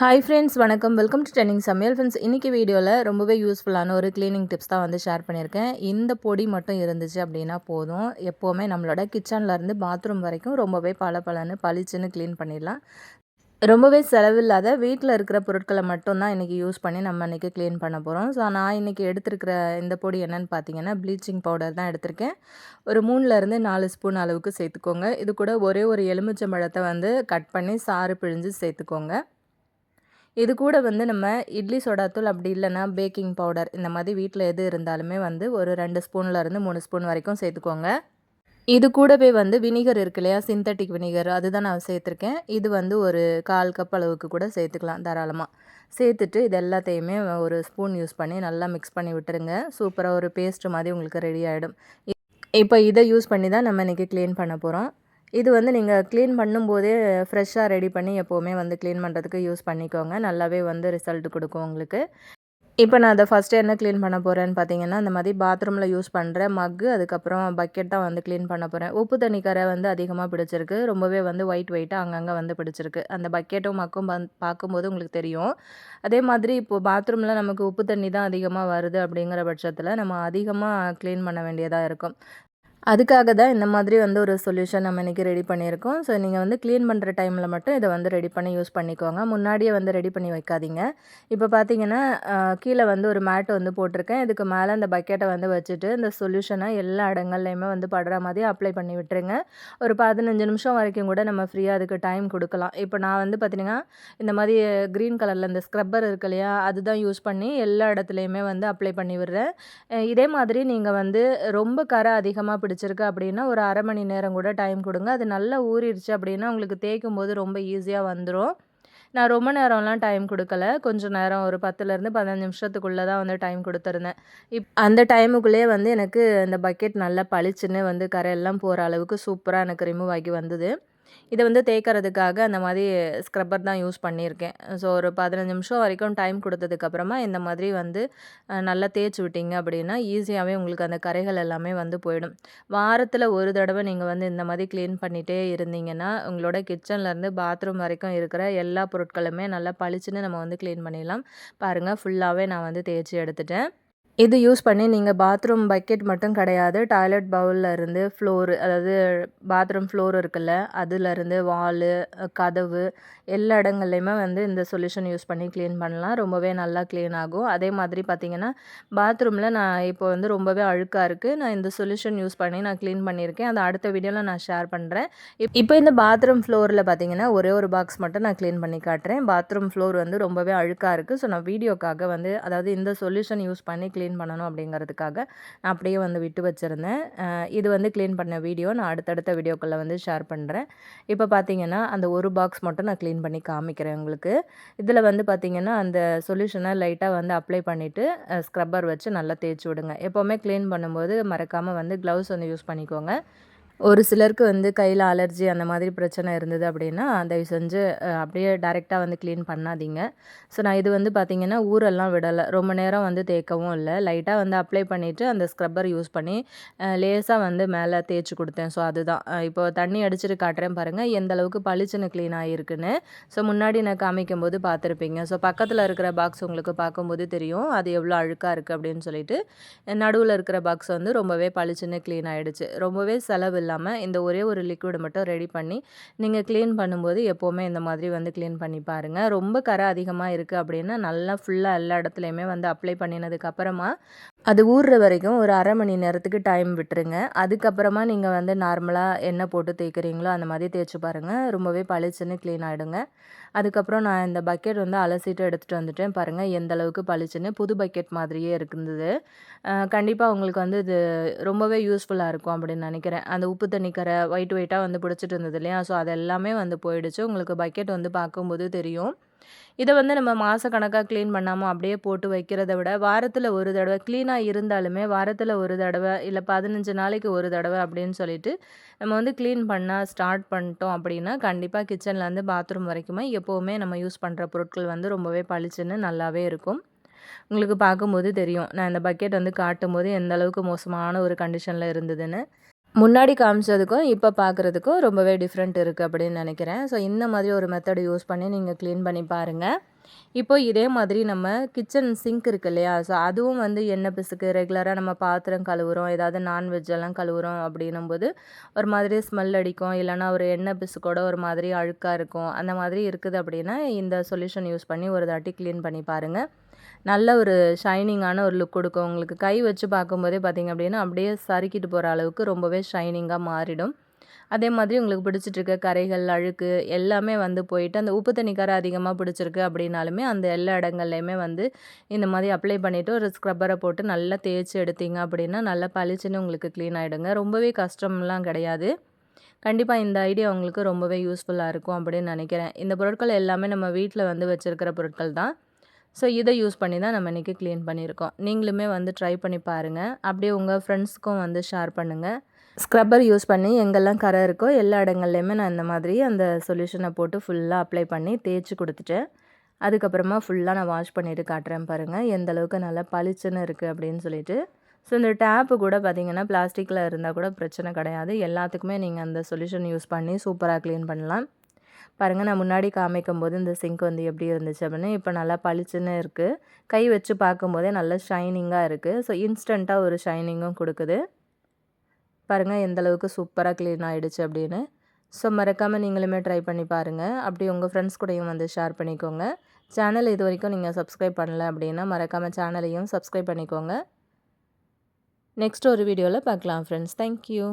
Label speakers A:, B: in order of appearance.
A: Hi friends வணக்கம். Welcome to trending சமையல் friends இன்றைக்கி வீடியோவில் ரொம்பவே யூஸ்ஃபுல்லான ஒரு க்ளீனிங் டிப்ஸ் தான் வந்து ஷேர் பண்ணியிருக்கேன். இந்த பொடி மட்டும் இருந்துச்சு அப்படின்னா போதும். எப்போவுமே நம்மளோட கிச்சன்லேருந்து பாத்ரூம் வரைக்கும் ரொம்பவே பல பலன்னு பளிச்சுன்னு க்ளீன் பண்ணிடலாம். ரொம்பவே செலவில்லாத வீட்டில் இருக்கிற பொருட்களை மட்டும்தான் இன்றைக்கி யூஸ் பண்ணி நம்ம இன்றைக்கி க்ளீன் பண்ண போகிறோம் ஸோ நான் இன்றைக்கி எடுத்துருக்கிற இந்த பொடி என்னென்னு பார்த்தீங்கன்னா ப்ளீச்சிங் பவுடர் தான் எடுத்திருக்கேன். ஒரு மூணுலேருந்து நாலு ஸ்பூன் அளவுக்கு சேர்த்துக்கோங்க. இது கூட ஒரே ஒரு எலுமிச்சம்பழத்தை வந்து கட் பண்ணி சாறு பிழிஞ்சு சேர்த்துக்கோங்க. இது கூட வந்து நம்ம இட்லி சோடாத்தூள் அப்படி இல்லைன்னா பேக்கிங் பவுடர் இந்த மாதிரி வீட்டில் எது இருந்தாலுமே வந்து ஒரு ரெண்டு ஸ்பூன்லேருந்து மூணு ஸ்பூன் வரைக்கும் சேர்த்துக்கோங்க. இது கூடவே வந்து வினிகர் இருக்கு இல்லையா? சிந்தட்டிக் வினிகர் அதுதான் நான் சேர்த்துருக்கேன். இது வந்து ஒரு கால் கப் அளவுக்கு கூட சேர்த்துக்கலாம் தாராளமாக சேர்த்துட்டு இது எல்லாத்தையுமே ஒரு ஸ்பூன் யூஸ் பண்ணி நல்லா மிக்ஸ் பண்ணி விட்டுருங்க. சூப்பராக ஒரு பேஸ்ட் மாதிரி உங்களுக்கு ரெடி ஆகிடும் இப்போ இதை யூஸ் பண்ணி தான் நம்ம இன்றைக்கி க்ளீன் பண்ண போகிறோம் இது வந்து நீங்கள் க்ளீன் பண்ணும்போதே ஃப்ரெஷ்ஷாக ரெடி பண்ணி எப்போவுமே வந்து க்ளீன் பண்ணுறதுக்கு யூஸ் பண்ணிக்கோங்க. நல்லாவே வந்து ரிசல்ட் கொடுக்கும் உங்களுக்கு. இப்போ நான் அதை ஃபஸ்ட்டு என்ன க்ளீன் பண்ண போகிறேன்னு பார்த்தீங்கன்னா இந்த மாதிரி பாத்ரூமில் யூஸ் பண்ணுற மக்கு அதுக்கப்புறம் பக்கெட் தான் வந்து க்ளீன் பண்ண போகிறேன் உப்பு தண்ணி கரை வந்து அதிகமாக பிடிச்சிருக்கு. ரொம்பவே வந்து ஒயிட் ஒயிட்டாக அங்கங்கே வந்து பிடிச்சிருக்கு. அந்த பக்கெட்டும் மக்கும் பந் பார்க்கும்போது உங்களுக்கு தெரியும். அதே மாதிரி இப்போது பாத்ரூமில் நமக்கு உப்பு தண்ணி தான் அதிகமாக வருது அப்படிங்கிற பட்சத்தில் நம்ம அதிகமாக க்ளீன் பண்ண வேண்டியதாக இருக்கும். அதுக்காக தான் இந்த மாதிரி வந்து ஒரு சொல்யூஷன் நம்ம இன்றைக்கி ரெடி பண்ணியிருக்கோம். ஸோ நீங்கள் வந்து க்ளீன் பண்ணுற டைமில் மட்டும் இதை வந்து ரெடி பண்ணி யூஸ் பண்ணிக்கோங்க. முன்னாடியே வந்து ரெடி பண்ணி வைக்காதீங்க. இப்போ பார்த்தீங்கன்னா கீழே வந்து ஒரு மேட்டு வந்து போட்டிருக்கேன். இதுக்கு மேலே அந்த பக்கெட்டை வந்து வச்சுட்டு இந்த சொல்யூஷனை எல்லா இடங்கள்லையுமே வந்து படுற மாதிரி அப்ளை பண்ணி விட்டுருங்க. ஒரு பதினஞ்சு நிமிஷம் வரைக்கும் கூட நம்ம ஃப்ரீயாக அதுக்கு டைம் கொடுக்கலாம். இப்போ நான் வந்து பார்த்தீங்கன்னா இந்த மாதிரி க்ரீன் கலரில் இந்த ஸ்க்ரப்பர் இருக்கு இல்லையா அதுதான் யூஸ் பண்ணி எல்லா இடத்துலையுமே வந்து அப்ளை பண்ணி விடுறேன். இதே மாதிரி நீங்கள் வந்து ரொம்ப கரை அதிகமாக பிடிச்சிருக்கு அப்படின்னா ஒரு அரை மணி நேரம் கூட டைம் கொடுங்க. அது நல்லா ஊறிடுச்சு அப்படின்னா உங்களுக்கு தேய்க்கும் போது ரொம்ப ஈஸியாக வந்துடும் நான் ரொம்ப நேரம்லாம் டைம் கொடுக்கல. கொஞ்சம் நேரம் ஒரு பத்துலேருந்து பதினஞ்சு நிமிஷத்துக்குள்ளே தான் வந்து டைம் கொடுத்துருந்தேன். இப் அந்த டைமுக்குள்ளேயே வந்து எனக்கு இந்த பக்கெட் நல்லா பளிச்சுன்னு வந்து கரையெல்லாம் போகிற அளவுக்கு சூப்பராக எனக்கு ரிமூவ் ஆகி வந்தது. இதை வந்து தேய்க்கிறதுக்காக அந்த மாதிரி ஸ்க்ரப்பர் தான் யூஸ் பண்ணியிருக்கேன். ஸோ ஒரு பதினஞ்சு நிமிஷம் வரைக்கும் டைம் கொடுத்ததுக்கப்புறமா இந்த மாதிரி வந்து நல்லா தேய்ச்சி விட்டீங்க அப்படின்னா ஈஸியாகவே உங்களுக்கு அந்த கரைகள் எல்லாமே வந்து போயிடும். வாரத்தில் ஒரு தடவை நீங்கள் வந்து இந்த மாதிரி க்ளீன் பண்ணிகிட்டே இருந்தீங்கன்னா உங்களோட கிச்சன்லேருந்து பாத்ரூம் வரைக்கும் இருக்கிற எல்லா பொருட்களுமே நல்லா பளிச்சுன்னு நம்ம வந்து க்ளீன் பண்ணிடலாம். பாருங்கள் ஃபுல்லாகவே நான் வந்து தேய்ச்சி எடுத்துட்டேன். இது யூஸ் பண்ணி நீங்கள் பாத்ரூம் பக்கெட் மட்டும் கிடையாது. டாய்லெட் பவுலில் இருந்து ஃப்ளோரு அதாவது பாத்ரூம் ஃப்ளோர் இருக்குல்ல அதுலேருந்து வாலு கதவு எல்லா இடங்கள்லையுமே வந்து இந்த சொல்யூஷன் யூஸ் பண்ணி க்ளீன் பண்ணலாம். ரொம்பவே நல்லா க்ளீன் ஆகும். அதே மாதிரி பார்த்திங்கன்னா பாத்ரூமில் நான் இப்போ வந்து ரொம்பவே அழுக்காக இருக்குது நான் இந்த சொல்யூஷன் யூஸ் பண்ணி நான் க்ளீன் பண்ணியிருக்கேன். அதை அடுத்த வீடியோவில் நான் ஷேர் பண்ணுறேன் இப்போ இந்த பாத்ரூம் ஃப்ளோரில் பார்த்திங்கன்னா ஒரே ஒரு பாக்ஸ் மட்டும் நான் க்ளீன் பண்ணி காட்டுறேன். பாத்ரூம் ஃப்ளோர் வந்து ரொம்பவே அழுக்காக இருக்குது ஸோ நான் வீடியோக்காக வந்து அதாவது இந்த சொல்யூஷன் யூஸ் பண்ணி க்ளீன் க்ளீன் பண்ணணும் அப்படிங்கிறதுக்காக நான் அப்படியே வந்து விட்டு வச்சுருந்தேன். இது வந்து க்ளீன் பண்ண வீடியோ. நான் அடுத்தடுத்த வீடியோக்களில் வந்து ஷேர் பண்ணுறேன் இப்போ பார்த்தீங்கன்னா அந்த ஒரு பாக்ஸ் மட்டும் நான் க்ளீன் பண்ணி காமிக்கிறேன் உங்களுக்கு. இதில் வந்து பார்த்திங்கன்னா அந்த சொல்யூஷனை லைட்டாக வந்து அப்ளை பண்ணிவிட்டு ஸ்க்ரப்பர் வச்சு நல்லா தேய்ச்சி விடுங்க. எப்போவுமே க்ளீன் பண்ணும்போது மறக்காமல் வந்து க்ளவுஸ் வந்து யூஸ் பண்ணிக்கோங்க. ஒரு சிலருக்கு வந்து கையில் அலர்ஜி அந்த மாதிரி பிரச்சனை இருந்தது அப்படின்னா தயவு செஞ்சு அப்படியே டைரெக்டாக வந்து க்ளீன் பண்ணாதீங்க. ஸோ நான் இது வந்து பார்த்திங்கன்னா ஊரெல்லாம் விடலை. ரொம்ப நேரம் வந்து தேய்க்கவும் இல்லை. லைட்டாக வந்து அப்ளை பண்ணிவிட்டு அந்த ஸ்க்ரப்பர் யூஸ் பண்ணி லேஸாக வந்து மேலே தேய்ச்சி கொடுத்தேன். ஸோ அதுதான். இப்போ தண்ணி அடிச்சுட்டு காட்டுறேன் பாருங்கள் எந்த அளவுக்கு பளிச்சுன்னு க்ளீன் ஆகிருக்குன்னு ஸோ முன்னாடி நான் காமிக்கும் போது பார்த்துருப்பீங்க ஸோ பக்கத்தில் இருக்கிற பாக்ஸ் உங்களுக்கு பார்க்கும்போது தெரியும். அது எவ்வளோ அழுக்காக இருக்குது அப்படின்னு சொல்லிட்டு நடுவில் இருக்கிற பாக்ஸ் வந்து ரொம்பவே பளிச்சுன்னு க்ளீன் ஆகிடுச்சு ரொம்பவே செலவு இல்லாமல் இந்த ஒரே ஒரு லிக்விடு மட்டும் ரெடி பண்ணி நீங்கள் க்ளீன் பண்ணும்போது எப்போவுமே இந்த மாதிரி வந்து க்ளீன் பண்ணி பாருங்கள் ரொம்ப கரை அதிகமாக இருக்குது அப்படின்னா நல்லா ஃபுல்லாக எல்லா இடத்துலையுமே வந்து அப்ளை பண்ணினதுக்கப்புறமா அது ஊறுற வரைக்கும் ஒரு அரை மணி நேரத்துக்கு டைம் விட்டுருங்க. அதுக்கப்புறமா நீங்கள் வந்து நார்மலாக எண்ணெய் போட்டு தேய்க்கிறீங்களோ அந்த மாதிரி தேய்ச்சி பாருங்கள் ரொம்பவே பளிச்சுன்னு க்ளீன் ஆகிடுங்க அதுக்கப்புறம் நான் இந்த பக்கெட் வந்து அலசிட்டு எடுத்துகிட்டு வந்துட்டேன் பாருங்கள் எந்த அளவுக்கு பளிச்சுன்னு புது பக்கெட் மாதிரியே இருந்தது கண்டிப்பாக உங்களுக்கு வந்து இது ரொம்பவே யூஸ்ஃபுல்லாக இருக்கும் அப்படின்னு நினைக்கிறேன். அந்த உப்பு தண்ணிக்கரை ஒயிட் ஒயிட்டாக வந்து பிடிச்சிட்டு இருந்தது இல்லையா? ஸோ அது எல்லாமே வந்து போயிடுச்சு. உங்களுக்கு பக்கெட் வந்து பார்க்கும்போது தெரியும். இதை வந்து நம்ம மாதக்கணக்காக க்ளீன் பண்ணாமல் அப்படியே போட்டு வைக்கிறத விட வாரத்தில் ஒரு தடவை க்ளீனாக இருந்தாலுமே வாரத்தில் ஒரு தடவை இல்லை பதினஞ்சு நாளைக்கு ஒரு தடவை அப்படின்னு சொல்லிட்டு நம்ம வந்து க்ளீன் பண்ணால் ஸ்டார்ட் பண்ணிட்டோம் அப்படின்னா கண்டிப்பாக கிச்சன்லேருந்து பாத்ரூம் வரைக்குமே எப்போவுமே நம்ம யூஸ் பண்ணுற பொருட்கள் வந்து ரொம்பவே பளிச்சுன்னு நல்லாவே இருக்கும். உங்களுக்கு பார்க்கும்போது தெரியும். நான் இந்த பக்கெட் வந்து காட்டும் போது எந்த அளவுக்கு மோசமான ஒரு கண்டிஷனில் இருந்ததுன்னு. முன்னாடி காமிச்சதுக்கும் இப்போ பார்க்குறதுக்கும் ரொம்பவே டிஃப்ரெண்ட் இருக்குது அப்படின்னு நினைக்கிறேன். ஸோ இந்த மாதிரி ஒரு மெத்தடை யூஸ் பண்ணி நீங்கள் க்ளீன் பண்ணி பாருங்கள் இப்போ இதே மாதிரி நம்ம கிச்சன் சிங்க் இருக்கு இல்லையா? ஸோ அதுவும் வந்து எண்ணெய் பிசுக்கு ரெகுலராக நம்ம பாத்திரம் கழுவுறோம். ஏதாவது நான்வெஜ் எல்லாம் கழுவுறோம் அப்படின்னும் போது ஒரு மாதிரி ஸ்மெல் அடிக்கும். இல்லைனா ஒரு எண்ணெய் பிசுக்கோட ஒரு மாதிரி அழுக்காக இருக்கும். அந்த மாதிரி இருக்குது அப்படின்னா இந்த சொல்யூஷன் யூஸ் பண்ணி ஒரு தாட்டி க்ளீன் பண்ணி பாருங்கள் நல்ல ஒரு ஷைனிங்கான ஒரு லுக் கொடுக்கும். உங்களுக்கு கை வச்சு பார்க்கும்போதே பார்த்திங்க அப்படின்னா அப்படியே சறுக்கிட்டு போகிற அளவுக்கு ரொம்பவே ஷைனிங்காக மாறிடும். அதே மாதிரி உங்களுக்கு பிடிச்சிட்ருக்க கரைகள் அழுக்கு எல்லாமே வந்து போயிட்டு அந்த உப்பு தண்ணி கரை அதிகமாக பிடிச்சிருக்கு அப்படின்னாலுமே அந்த எல்லா இடங்கள்லையுமே வந்து இந்த மாதிரி அப்ளை பண்ணிவிட்டு ஒரு ஸ்க்ரப்பரை போட்டு நல்லா தேய்ச்சி எடுத்தீங்க அப்படின்னா நல்லா பளிச்சுன்னு உங்களுக்கு க்ளீன் ஆகிடுங்க ரொம்பவே கஷ்டம்லாம் கிடையாது. கண்டிப்பாக இந்த ஐடியா உங்களுக்கு ரொம்பவே யூஸ்ஃபுல்லாக இருக்கும் அப்படின்னு நினைக்கிறேன். இந்த பொருட்கள் எல்லாமே நம்ம வீட்டில் வந்து வச்சுருக்கிற பொருட்கள் தான். ஸோ இதை யூஸ் பண்ணி தான் நம்ம இன்றைக்கி க்ளீன் பண்ணியிருக்கோம். நீங்களுமே வந்து ட்ரை பண்ணி பாருங்கள் அப்படியே உங்கள் ஃப்ரெண்ட்ஸ்க்கும் வந்து ஷேர் பண்ணுங்கள் ஸ்க்ரப்பர் யூஸ் பண்ணி எங்கெல்லாம் கரை இருக்கோ எல்லா இடங்கள்லையுமே நான் இந்த மாதிரி அந்த சொல்யூஷனை போட்டு ஃபுல்லாக அப்ளை பண்ணி தேய்ச்சி கொடுத்துட்டேன். அதுக்கப்புறமா ஃபுல்லாக நான் வாஷ் பண்ணிவிட்டு காட்டுறேன் பாருங்கள் எந்த அளவுக்கு நல்லா பளிச்சுன்னு இருக்குது அப்படின்னு சொல்லிட்டு. ஸோ இந்த டேப்பு கூட பார்த்திங்கன்னா பிளாஸ்டிக்கில் இருந்தால் கூட பிரச்சனை கிடையாது. எல்லாத்துக்குமே நீங்கள் அந்த சொல்யூஷன் யூஸ் பண்ணி சூப்பராக க்ளீன் பண்ணலாம். பாருங்கள் நான் முன்னாடி காமிக்கும் போது இந்த சிங்க் வந்து எப்படி இருந்துச்சு அப்படின்னு இப்போ நல்லா பளிச்சுன்னு இருக்குது கை வச்சு பார்க்கும்போதே நல்லா ஷைனிங்காக இருக்குது ஸோ இன்ஸ்டண்ட்டாக ஒரு ஷைனிங்கும் கொடுக்குது. பாருங்கள் எந்தளவுக்கு சூப்பராக க்ளீன் ஆகிடுச்சு அப்படின்னு. ஸோ மறக்காமல் நீங்களுமே ட்ரை பண்ணி பாருங்கள் அப்படி உங்கள் ஃப்ரெண்ட்ஸ் கூடயும் வந்து ஷேர் பண்ணிக்கோங்க. சேனல் இது வரைக்கும் நீங்கள் சப்ஸ்கிரைப் பண்ணல அப்படின்னா மறக்காமல் சேனலையும் சப்ஸ்கிரைப் பண்ணிக்கோங்க. நெக்ஸ்ட் ஒரு வீடியோவில் பார்க்கலாம் ஃப்ரெண்ட்ஸ் தேங்க்யூ